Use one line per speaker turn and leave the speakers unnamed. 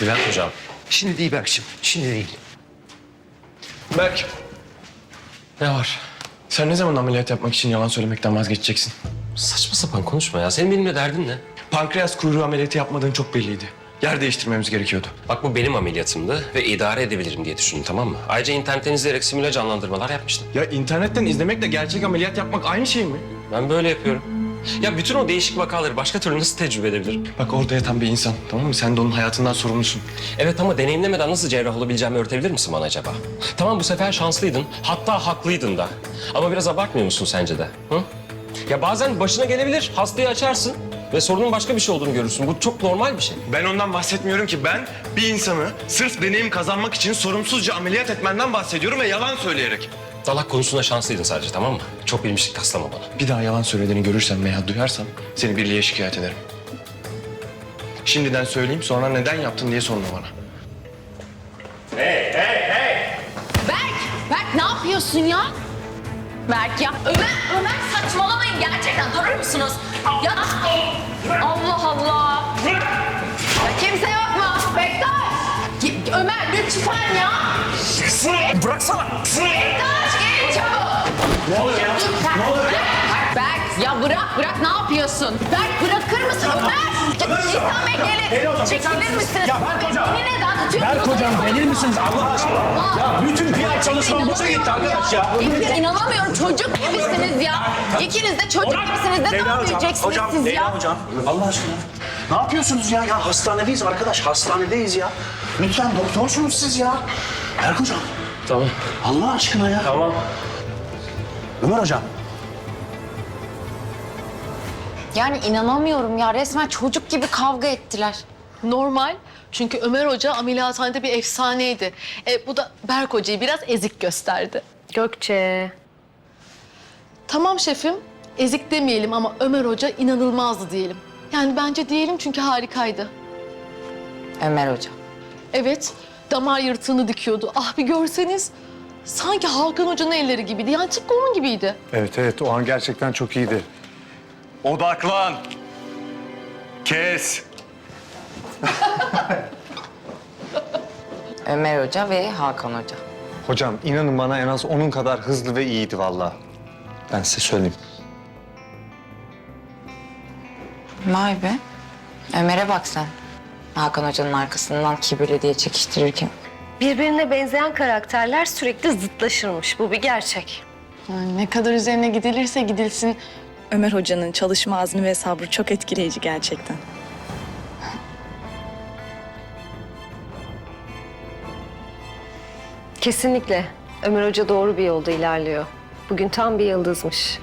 Bülent hocam.
Şimdi değil Berk'cim, şimdi değil.
Berk. Ne var? Sen ne zaman ameliyat yapmak için yalan söylemekten vazgeçeceksin?
Saçma sapan konuşma ya. Senin benimle derdin ne?
Pankreas kuyruğu ameliyatı yapmadığın çok belliydi. Yer değiştirmemiz gerekiyordu.
Bak bu benim ameliyatımdı ve idare edebilirim diye düşündüm tamam mı? Ayrıca internetten izleyerek simüle canlandırmalar yapmıştım.
Ya internetten izlemekle gerçek ameliyat yapmak aynı şey mi?
Ben böyle yapıyorum. Ya bütün o değişik vakaları başka türlü nasıl tecrübe edebilirim?
Bak orada yatan bir insan tamam mı? Sen de onun hayatından sorumlusun.
Evet ama deneyimlemeden nasıl cerrah olabileceğimi öğretebilir misin bana acaba? Tamam bu sefer şanslıydın, hatta haklıydın da. Ama biraz abartmıyor musun sence de? Hı? Ya bazen başına gelebilir, hastayı açarsın ve sorunun başka bir şey olduğunu görürsün. Bu çok normal bir şey.
Ben ondan bahsetmiyorum ki. Ben bir insanı sırf deneyim kazanmak için sorumsuzca ameliyat etmenden bahsediyorum ve yalan söyleyerek.
Dalak konusunda şanslıydın sadece tamam mı? Çok bilmişlik taslama bana.
Bir daha yalan söylediğini görürsem veya duyarsam seni birliğe şikayet ederim. Şimdiden söyleyeyim sonra neden yaptın diye sorma bana.
Berk! Berk ne yapıyorsun ya? Berk ya. Ömer, Ömer saçmalamayın gerçekten durur musunuz? Ya Allah Allah. Ya kimse yok mu? Bektaş! Ömer lütfen ya.
Bıraksana.
Bektaş.
Ne oluyor ya? Ne oluyor ya?
Berk ya bırak bırak ne yapıyorsun? Berk bırakır mısın Ömer? Gelin.
hocam,
Çekilir
misiniz?
misiniz?
Ya Berk hocam.
Beni neden tutuyorsunuz?
Berk hocam gelir misiniz Allah aşkına? Ya bütün PR çalışmam boşa gitti arkadaş ya.
İnan- İnanamıyorum çocuk gibisiniz ya. İkiniz de çocuk gibisiniz. Ne
Leyla hocam,
büyüyeceksiniz
hocam,
siz
Leyla
ya?
hocam. Allah aşkına. Ne yapıyorsunuz ya? Ya hastanedeyiz arkadaş, hastanedeyiz ya. Lütfen doktorsunuz siz ya. Berk hocam.
Tamam.
Allah aşkına ya.
Tamam.
Ömer hocam.
Yani inanamıyorum ya resmen çocuk gibi kavga ettiler.
Normal. Çünkü Ömer Hoca ameliyathanede bir efsaneydi. E, bu da Berk Hoca'yı biraz ezik gösterdi.
Gökçe.
Tamam şefim, ezik demeyelim ama Ömer Hoca inanılmazdı diyelim. Yani bence diyelim çünkü harikaydı.
Ömer Hoca.
Evet, damar yırtığını dikiyordu. Ah bir görseniz. Sanki Hakan Hoca'nın elleri gibiydi. Yani tıpkı onun gibiydi.
Evet evet o an gerçekten çok iyiydi. Odaklan. Kes.
Ömer Hoca ve Hakan Hoca.
Hocam inanın bana en az onun kadar hızlı ve iyiydi vallahi. Ben size söyleyeyim.
Vay be. Ömer'e bak sen. Hakan Hoca'nın arkasından kibirli diye çekiştirirken.
Birbirine benzeyen karakterler sürekli zıtlaşırmış. Bu bir gerçek.
Yani ne kadar üzerine gidilirse gidilsin
Ömer Hoca'nın çalışma azmi ve sabrı çok etkileyici gerçekten.
Kesinlikle. Ömer Hoca doğru bir yolda ilerliyor. Bugün tam bir yıldızmış.